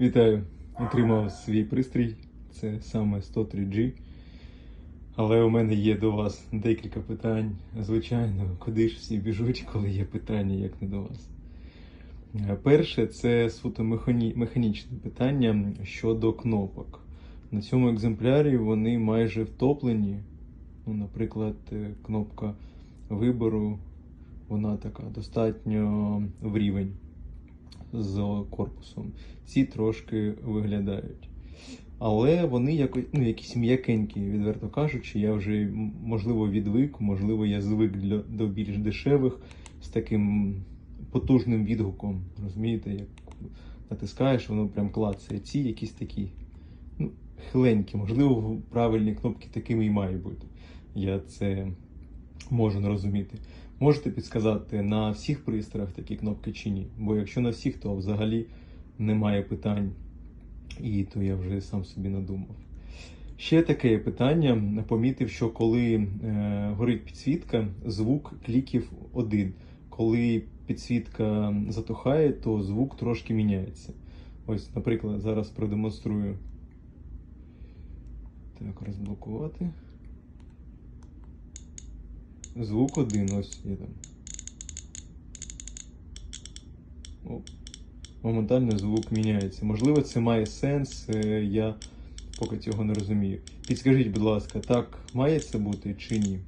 Вітаю! Отримав свій пристрій. Це саме 103G. Але у мене є до вас декілька питань. Звичайно, куди ж всі біжуть, коли є питання, як не до вас. Е, Перше, це суто механі... механічне питання щодо кнопок. На цьому екземплярі вони майже втоплені. Ну, наприклад, е, кнопка вибору, вона така достатньо в рівень з корпусом. Ці трошки виглядають. Але вони якось, ну, якісь м'якенькі, відверто кажучи, я вже можливо відвик, можливо, я звик для, до більш дешевих з таким потужним відгуком. Розумієте, як натискаєш, воно прям клацає. Ці якісь такі ну, хиленькі, можливо, правильні кнопки такими і мають бути. Я це можу не розуміти. Можете підсказати на всіх пристроях такі кнопки чи ні? Бо якщо на всіх, то взагалі немає питань. І то я вже сам собі надумав. Ще таке питання. Помітив, що коли е, горить підсвітка, звук кліків один. Коли підсвітка затухає, то звук трошки міняється. Ось, наприклад, зараз продемонструю. Так, розблокувати. Звук один, ось є там. О, Моментально звук міняється. Можливо, це має сенс, е, я поки цього не розумію. Підскажіть, будь ласка, так має це бути чи ні?